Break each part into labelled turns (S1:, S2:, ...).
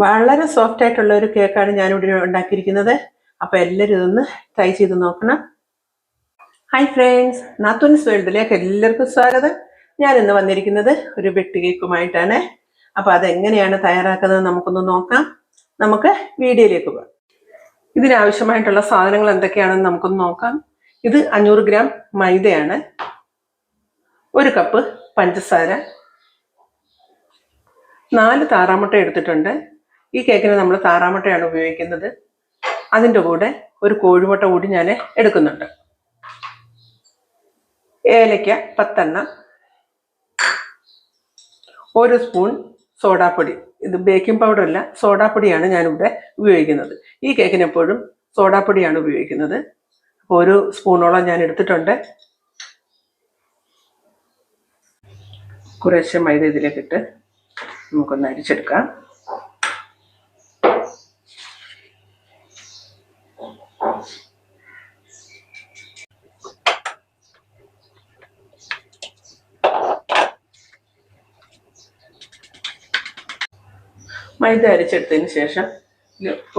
S1: വളരെ സോഫ്റ്റ് ആയിട്ടുള്ള ഒരു കേക്കാണ് ഞാൻ ഇവിടെ ഉണ്ടാക്കിയിരിക്കുന്നത്. അപ്പോൾ എല്ലാവരും ഇതൊന്ന് ട്രൈ ചെയ്ത് നോക്കണം. ഹായ് ഫ്രണ്ട്സ് നാത്തൂൻസ് വേൾഡിലേക്ക് എല്ലാവർക്കും സ്വാഗതം. ഞാൻ ഇന്ന് വന്നിരിക്കുന്നത് ഒരു വെട്ടി കേക്കുമായിട്ടാണ്. അപ്പോൾ അതെങ്ങനെയാണ് തയ്യാറാക്കുന്നത് നമുക്കൊന്ന് നോക്കാം. നമുക്ക് വീഡിയോയിലേക്ക് പോകാം. ഇതിനാവശ്യമായിട്ടുള്ള സാധനങ്ങൾ എന്തൊക്കെയാണെന്ന് നമുക്കൊന്ന് നോക്കാം. ഇത് അഞ്ഞൂറ് ഗ്രാം മൈദയാണ്. ഒരു കപ്പ് പഞ്ചസാര. നാല് താറാമുട്ട എടുത്തിട്ടുണ്ട്. ഈ കേക്കിന് നമ്മൾ താറാമുട്ടയാണ് ഉപയോഗിക്കുന്നത്. അതിന്റെ കൂടെ ഒരു കോഴിമുട്ട കൂടി ഞാൻ എടുക്കുന്നുണ്ട്. ഏലയ്ക്ക പത്തെണ്ണം ഒരു സ്പൂൺ സോഡാപ്പൊടി. ഇത് ബേക്കിംഗ് പൗഡർ അല്ല സോഡാപ്പൊടിയാണ് ഞാനിവിടെ ഉപയോഗിക്കുന്നത്. ഈ കേക്കിന് എപ്പോഴും സോഡാപ്പൊടിയാണ് ഉപയോഗിക്കുന്നത്. അപ്പോൾ ഒരു സ്പൂണോളം ഞാൻ എടുത്തിട്ടുണ്ട്. കുറേശ്ശെ മൈദ ഇതിലേക്കിട്ട് നമുക്കൊന്ന് അരിച്ചെടുക്കാം. മൈദ അരച്ചെടുത്തതിന് ശേഷം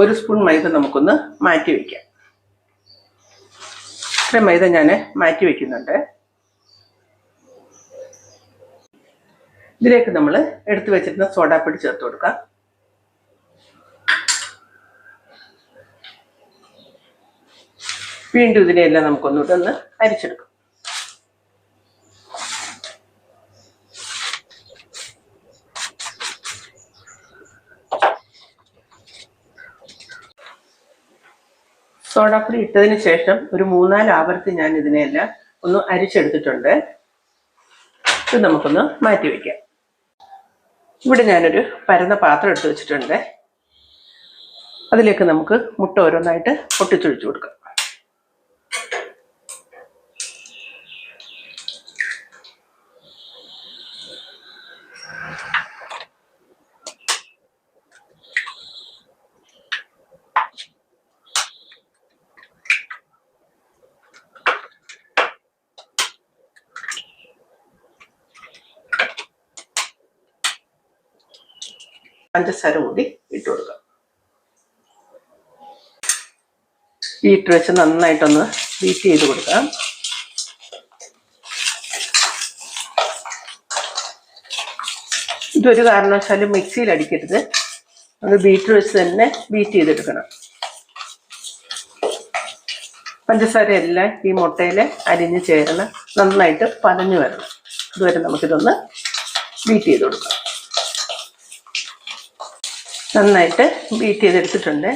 S1: ഒരു സ്പൂൺ മൈദ നമുക്കൊന്ന് മാറ്റി വയ്ക്കാം ഇത്രയും മൈദ ഞാൻ മാറ്റി വയ്ക്കുന്നുണ്ട് ഇതിലേക്ക് നമ്മൾ എടുത്തു വെച്ചിരുന്ന സോഡാപ്പൊടി ചേർത്ത് കൊടുക്കാം. വീണ്ടും ഇതിനെയെല്ലാം നമുക്കൊന്നുകൂടെ ഒന്ന് അരിച്ചെടുക്കാം. സോഡാപ്പൊടി ഇട്ടതിന് ശേഷം ഒരു മൂന്നാൽ ആവർത്തി ഞാൻ ഇതിനെല്ലാം ഒന്ന് അരിച്ചെടുത്തിട്ടുണ്ട്. ഇത് നമുക്കൊന്ന് മാറ്റി വയ്ക്കാം ഇവിടെ ഞാനൊരു പരന്ന പാത്രം എടുത്ത് വെച്ചിട്ടുണ്ട്. അതിലേക്ക് നമുക്ക് മുട്ട ഓരോന്നായിട്ട് പൊട്ടിച്ചൊഴിച്ചു കൊടുക്കാം. പഞ്ചസാര കൂടി ഇട്ട് കൊടുക്കാം. ഈ ഇട്ട് വെച്ച് നന്നായിട്ടൊന്ന് ബീറ്റ് ചെയ്ത് കൊടുക്കാം. ഇതൊരു കാരണവശാലും മിക്സിയിൽ അടിക്കരുത്. അത് ബീറ്റർ വെച്ച് തന്നെ ബീറ്റ് ചെയ്തെടുക്കണം. പഞ്ചസാര എല്ലാം ഈ മുട്ടയിൽ അരിഞ്ഞ് ചേരണം നന്നായിട്ട് പതഞ്ഞു വരണം. ഇതുവരെ നമുക്കിതൊന്ന് ബീറ്റ് ചെയ്ത് കൊടുക്കാം. നന്നായിട്ട് ബീറ്റ് ചെയ്തെടുത്തിട്ടുണ്ട്.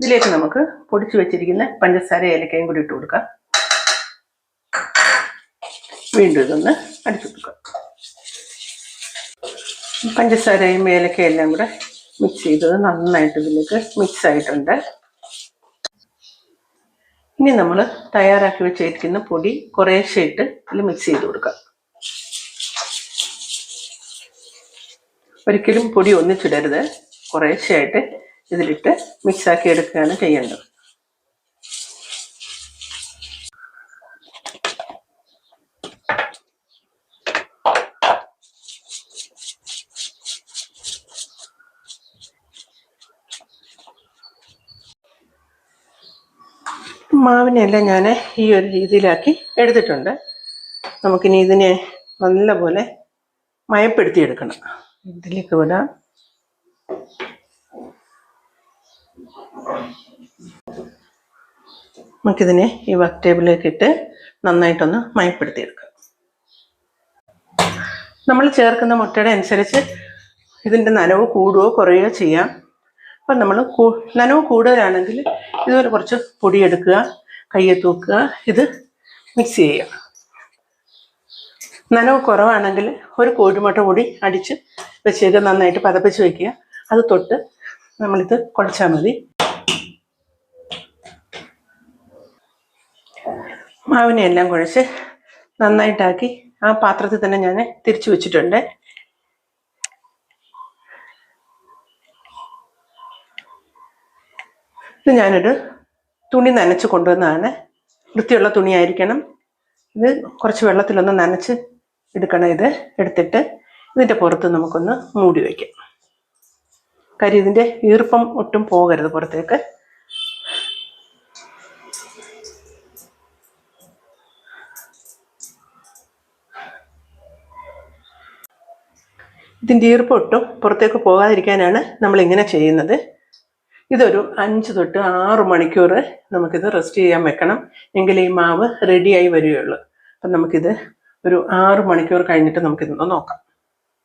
S1: ഇതിലേക്ക് നമുക്ക് പൊടിച്ചു വെച്ചിരിക്കുന്ന പഞ്ചസാര ഏലക്കയും കൂടി ഇട്ട് കൊടുക്കാം. വീണ്ടും ഇതൊന്ന് അടിച്ചു കൊടുക്കാം. പഞ്ചസാരയും ഏലക്കയും എല്ലാം കൂടെ മിക്സ് ചെയ്തത് നന്നായിട്ട് ഇതിലേക്ക് മിക്സ് ആയിട്ടുണ്ട്. ഇനി നമ്മൾ തയ്യാറാക്കി വെച്ചിരിക്കുന്ന പൊടി കുറേശ്ശെ ഇട്ട് ഇതിൽ മിക്സ് ചെയ്ത് കൊടുക്കാം. ഒരിക്കലും പൊടി ഒന്നിച്ചിടരുത്. കുറേശ്ശെയായിട്ട് ഇതിലിട്ട് മിക്സാക്കി എടുക്കുകയാണ് ചെയ്യേണ്ടത്. മാവിനെല്ലാം ഞാൻ ഈ ഒരു രീതിയിലാക്കി എടുത്തിട്ടുണ്ട്. നമുക്കിനി ഇതിനെ നല്ലപോലെ മയപ്പെടുത്തിയെടുക്കണം. ഇതിലേക്ക് വിടാം. നമുക്കിതിനെ ഈ വർക്ക് ടേബിളിലേക്ക് ഇട്ട് നന്നായിട്ടൊന്ന് മയപ്പെടുത്തിയെടുക്കാം. നമ്മൾ ചേർക്കുന്ന മുട്ടയുടെ അനുസരിച്ച് ഇതിന്റെ നനവ് കൂടുകയോ കുറയുകയോ ചെയ്യാം. അപ്പം നമ്മൾ നനവ് കൂടുതലാണെങ്കിൽ ഇതുപോലെ കുറച്ച് പൊടിയെടുക്കുക കയ്യെ തൂക്കുക ഇത് മിക്സ് ചെയ്യുക. നനവ് കുറവാണെങ്കിൽ ഒരു കോഴിമുട്ട പൊടി അടിച്ച് വെച്ചേക്ക് നന്നായിട്ട് പതപ്പിച്ച് വയ്ക്കുക അത് തൊട്ട് നമ്മളിത് കുഴച്ചാൽ മതി. മാവിനെ എല്ലാം കുഴച്ച് നന്നായിട്ടാക്കി ആ പാത്രത്തിൽ തന്നെ ഞാൻ തിരിച്ചു വെച്ചിട്ടുണ്ട്. ഇത് ഞാനൊരു തുണി നനച്ച് കൊണ്ടുവന്നതാണ്. വൃത്തിയുള്ള തുണിയായിരിക്കണം. ഇത് കുറച്ച് വെള്ളത്തിലൊന്ന് നനച്ച് എടുക്കണം ഇത്. എടുത്തിട്ട് ഇതിന്റെ പുറത്ത് നമുക്കൊന്ന് മൂടി വയ്ക്കാം കരി ഇതിന്റെ ഈർപ്പം ഒട്ടും പോകരുത് പുറത്തേക്ക്. ഇതിന്റെ ഈർപ്പം ഒട്ടും പുറത്തേക്ക് പോകാതിരിക്കാനാണ് നമ്മളിങ്ങനെ ചെയ്യുന്നത്. ഇതൊരു അഞ്ച് തൊട്ട് ആറ് മണിക്കൂർ നമുക്കിത് റെസ്റ്റ് ചെയ്യാൻ വെക്കണം. എങ്കിലേ ഈ മാവ് റെഡിയായി വരികയുള്ളൂ. അപ്പം നമുക്കിത് ഒരു ആറ് മണിക്കൂർ കഴിഞ്ഞിട്ട് നമുക്കിതൊന്ന് നോക്കാം.